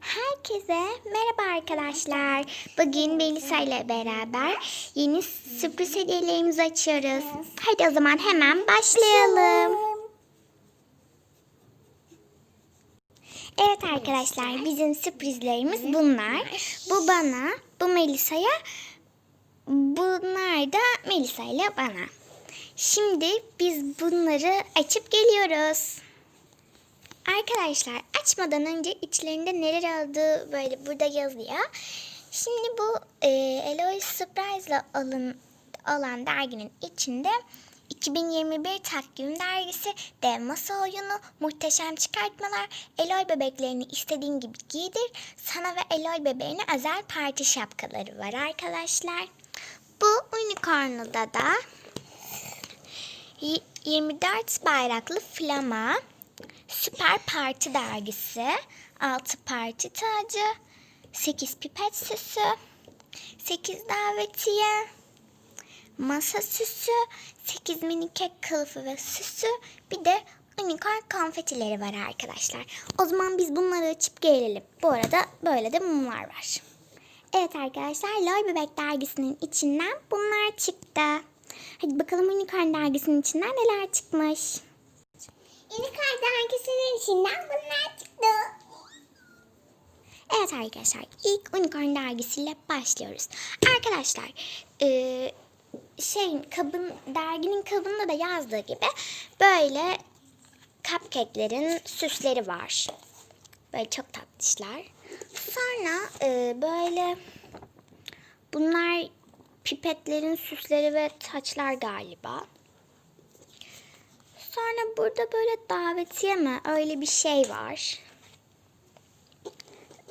Herkese merhaba arkadaşlar. Bugün Melisa ile beraber yeni sürpriz hediyelerimizi açıyoruz. Hadi o zaman hemen başlayalım. Evet arkadaşlar bizim sürprizlerimiz bunlar. Bu bana, bu Melisa'ya, bunlar da Melisa ile bana. Şimdi biz bunları açıp geliyoruz. Arkadaşlar açmadan önce içlerinde neler olduğu böyle burada yazıyor. Şimdi bu e, Eloy Surprise'la alın, olan derginin içinde 2021 takvim dergisi, dev masa oyunu, muhteşem çıkartmalar, Eloy bebeklerini istediğin gibi giydir, sana ve Eloy bebeğine özel parti şapkaları var arkadaşlar. Bu unicorn'da da y- 24 bayraklı flama, Süper Parti dergisi, 6 parti tacı, 8 pipet süsü, 8 davetiye, masa süsü, 8 mini kek kılıfı ve süsü, bir de unicorn konfetileri var arkadaşlar. O zaman biz bunları açıp gelelim. Bu arada böyle de mumlar var. Evet arkadaşlar Loy Bebek dergisinin içinden bunlar çıktı. Hadi bakalım Unicorn dergisinin içinden neler çıkmış. Unicorn dergisinin içinden bunlar çıktı. Evet arkadaşlar ilk Unicorn dergisiyle başlıyoruz. Arkadaşlar eee şeyin kabın derginin kabında da yazdığı gibi böyle cupcake'lerin süsleri var. Böyle çok tatlışlar. Sonra eee, böyle bunlar pipetlerin süsleri ve taçlar galiba. Sonra burada böyle davetiye mi öyle bir şey var.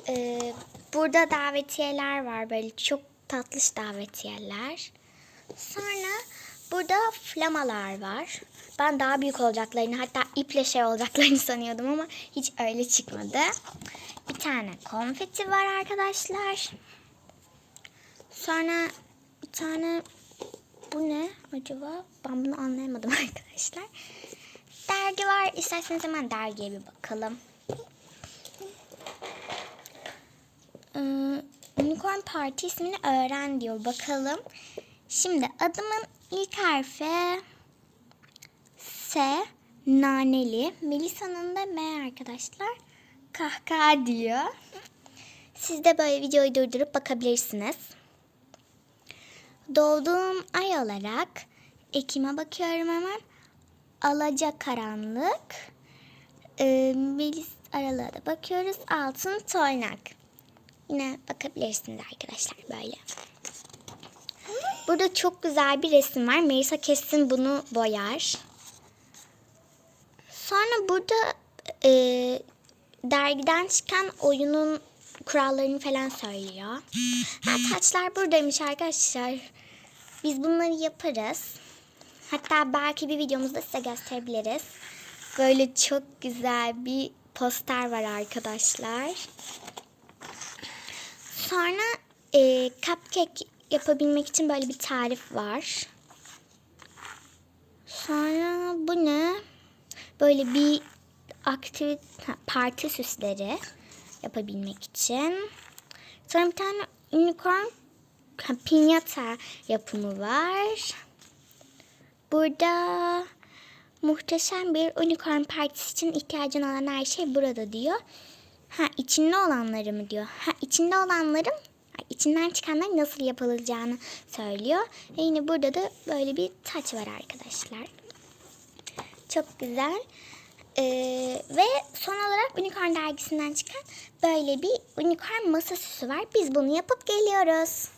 Ee, burada davetiyeler var böyle çok tatlış davetiyeler. Sonra burada flamalar var. Ben daha büyük olacaklarını hatta iple şey olacaklarını sanıyordum ama hiç öyle çıkmadı. Bir tane konfeti var arkadaşlar. Sonra bir tane bu ne acaba? Ben bunu anlayamadım arkadaşlar. Dergi var. İsterseniz hemen dergiye bir bakalım. Ee, Unicorn Party ismini öğren diyor. Bakalım. Şimdi adımın ilk harfi S. Naneli. Melisa'nın da M arkadaşlar. Kahkaha diyor. Siz de böyle videoyu durdurup bakabilirsiniz. Doğduğum ay olarak Ekim'e bakıyorum hemen. Alaca karanlık. Ee, Melis aralığa da bakıyoruz. Altın toynak. Yine bakabilirsiniz arkadaşlar böyle. Burada çok güzel bir resim var. Melisa kesin bunu boyar. Sonra burada e, dergiden çıkan oyunun kurallarını falan söylüyor. Ha, taçlar buradaymış arkadaşlar. Biz bunları yaparız. Hatta belki bir videomuzda size gösterebiliriz. Böyle çok güzel bir poster var arkadaşlar. Sonra e, cupcake yapabilmek için böyle bir tarif var. Sonra bu ne? Böyle bir aktivite parti süsleri yapabilmek için. Sonra bir tane unicorn ha, piñata yapımı var. Burada muhteşem bir unicorn partisi için ihtiyacın olan her şey burada diyor. Ha içinde olanları mı diyor. Ha içinde olanların içinden çıkanların nasıl yapılacağını söylüyor. Ve yine burada da böyle bir taç var arkadaşlar. Çok güzel. Ee, ve son olarak Unicorn dergisinden çıkan böyle bir unicorn masa süsü var. Biz bunu yapıp geliyoruz.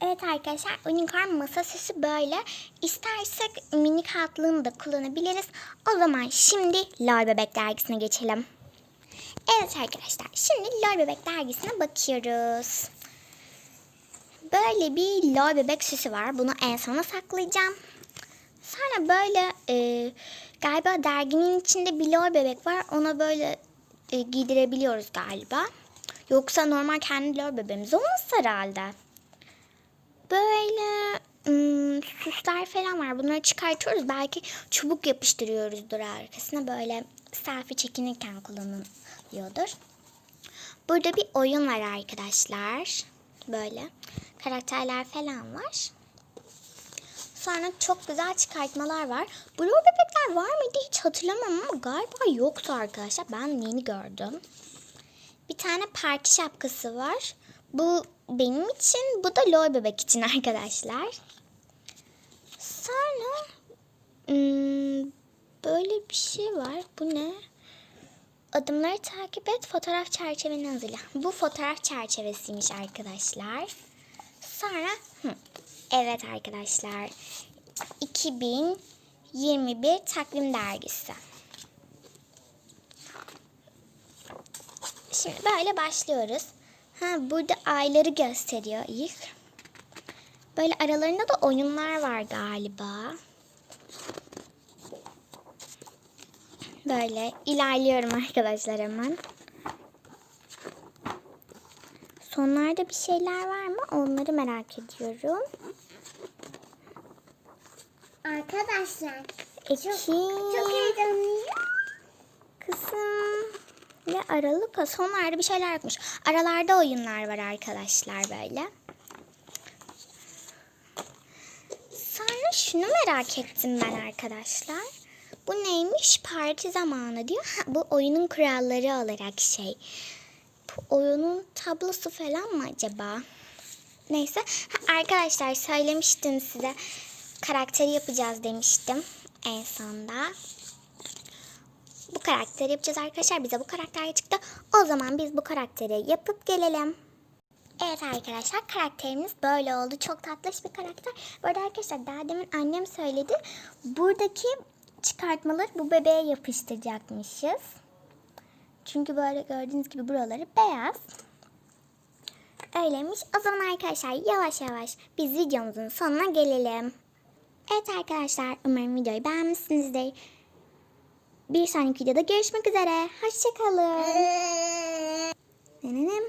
Evet arkadaşlar unicorn masa süsü böyle. İstersek mini kağıtlığını da kullanabiliriz. O zaman şimdi Lol Bebek dergisine geçelim. Evet arkadaşlar şimdi Lol Bebek dergisine bakıyoruz. Böyle bir Lol Bebek süsü var. Bunu en sona saklayacağım. Sonra böyle e, galiba derginin içinde bir lol bebek var. Ona böyle e, giydirebiliyoruz galiba. Yoksa normal kendi lol bebeğimiz olmaz herhalde. Böyle ım, süsler falan var. Bunları çıkartıyoruz. Belki çubuk yapıştırıyoruzdur arkasına. Böyle selfie çekinirken kullanılıyordur. Burada bir oyun var arkadaşlar. Böyle karakterler falan var. Sonra çok güzel çıkartmalar var. Blue bebekler var mıydı hiç hatırlamam ama galiba yoktu arkadaşlar. Ben yeni gördüm. Bir tane parti şapkası var. Bu benim için, bu da Loy bebek için arkadaşlar. Sonra hmm, böyle bir şey var. Bu ne? Adımları takip et, fotoğraf çerçeveni hazırla. Bu fotoğraf çerçevesiymiş arkadaşlar. Sonra, hı, evet arkadaşlar, 2021 takvim dergisi. Şimdi böyle başlıyoruz. Ha, burada ayları gösteriyor ilk. Böyle aralarında da oyunlar var galiba. Böyle ilerliyorum arkadaşlar hemen. Sonlarda bir şeyler var mı? Onları merak ediyorum. Arkadaşlar Ekin. çok heyecanlıyım. Kızım. Ve aralık sonlarda bir şeyler yapmış. Aralarda oyunlar var arkadaşlar böyle. Sonra şunu merak ettim ben arkadaşlar. Bu neymiş? Parti zamanı diyor. Ha, bu oyunun kuralları olarak şey. Bu oyunun tablosu falan mı acaba? Neyse. Ha, arkadaşlar söylemiştim size. Karakteri yapacağız demiştim en sonda bu karakteri yapacağız arkadaşlar. Bize bu karakter çıktı. O zaman biz bu karakteri yapıp gelelim. Evet arkadaşlar karakterimiz böyle oldu. Çok tatlış bir karakter. Bu arada arkadaşlar daha demin annem söyledi. Buradaki çıkartmaları bu bebeğe yapıştıracakmışız. Çünkü böyle gördüğünüz gibi buraları beyaz. Öyleymiş. O zaman arkadaşlar yavaş yavaş biz videomuzun sonuna gelelim. Evet arkadaşlar umarım videoyu beğenmişsinizdir. Bir sonraki videoda görüşmek üzere. Hoşçakalın. Nenenem.